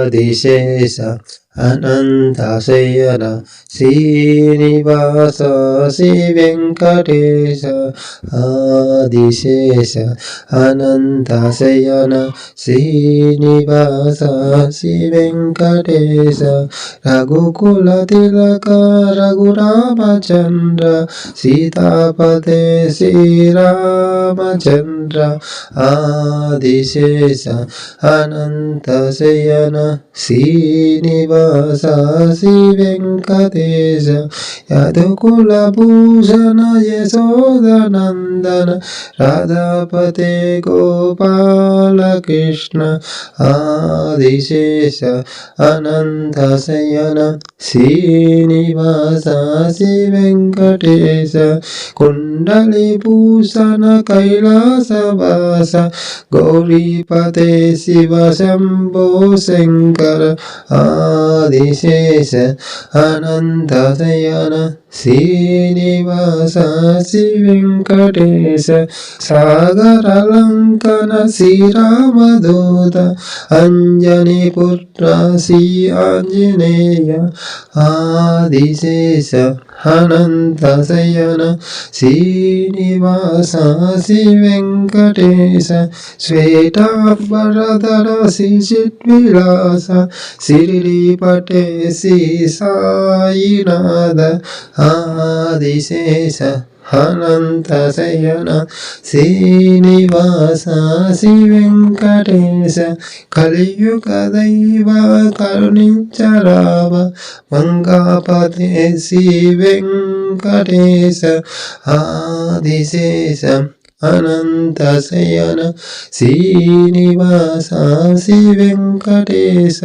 ఆదిశేష అనంతశయన శ్రీనివాస శ్రీ వెంకటేశ ఆదిశేష అనంతశయన శ్రీనివాస శ్రీ వెంకటేశ రఘుకుల తిలక రఘురామచంద్ర సీతాపతే శ్రీరామచంద్ర ఆదిశేష అనంతశయన శ్రీనివాస శ్రీ వెంకటేశ యదుకుల భూషణ యశోదనందన రాధాపతే గోపాలకృష్ణ ఆదిశేష అనంతశయన శ్రీనివాస శ్రీ వెంకటేశ కుండలి భూషణ కైలాసవాస గౌరీపతే శివ శంభో శంకర ఆ ఆదిశేష అనంతశయన శ్రీనివాస శ్రీ వెంకటేశ సాగరలంకన శ్రీరామదూత అంజని పుత్ర శ్రీ ఆంజనేయ ఆదిశేష అనంతశయన శ్రీనివాస శ్రీ వెంకటేశ శ్వేతాంబరధర శ్రీ చిద్విలాస శ్రీపటే పటేసి సాయినాథ ఆదిశేష అనంత శయన శ్రీనివాస శ్రీ వెంకటేశ కలియుగ దైవ కరుణించరావ మంగాపతే శ్రీ వెంకటేశ ఆదిశేష అనంతశయన శ్రీనివాస శ్రీ వెంకటేశ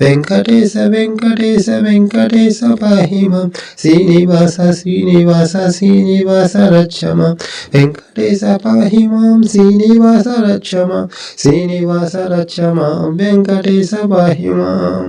వెంకటేశ వెంకటేశ వెంకటేశ పాహిమ శ్రీనివాస శ్రీనివాస శ్రీనివాస రక్షమ వెంకటేశ పాహిమాం శ్రీనివాస రక్షమ శ్రీనివాస రక్షమ వెంకటేశ పాహిమాం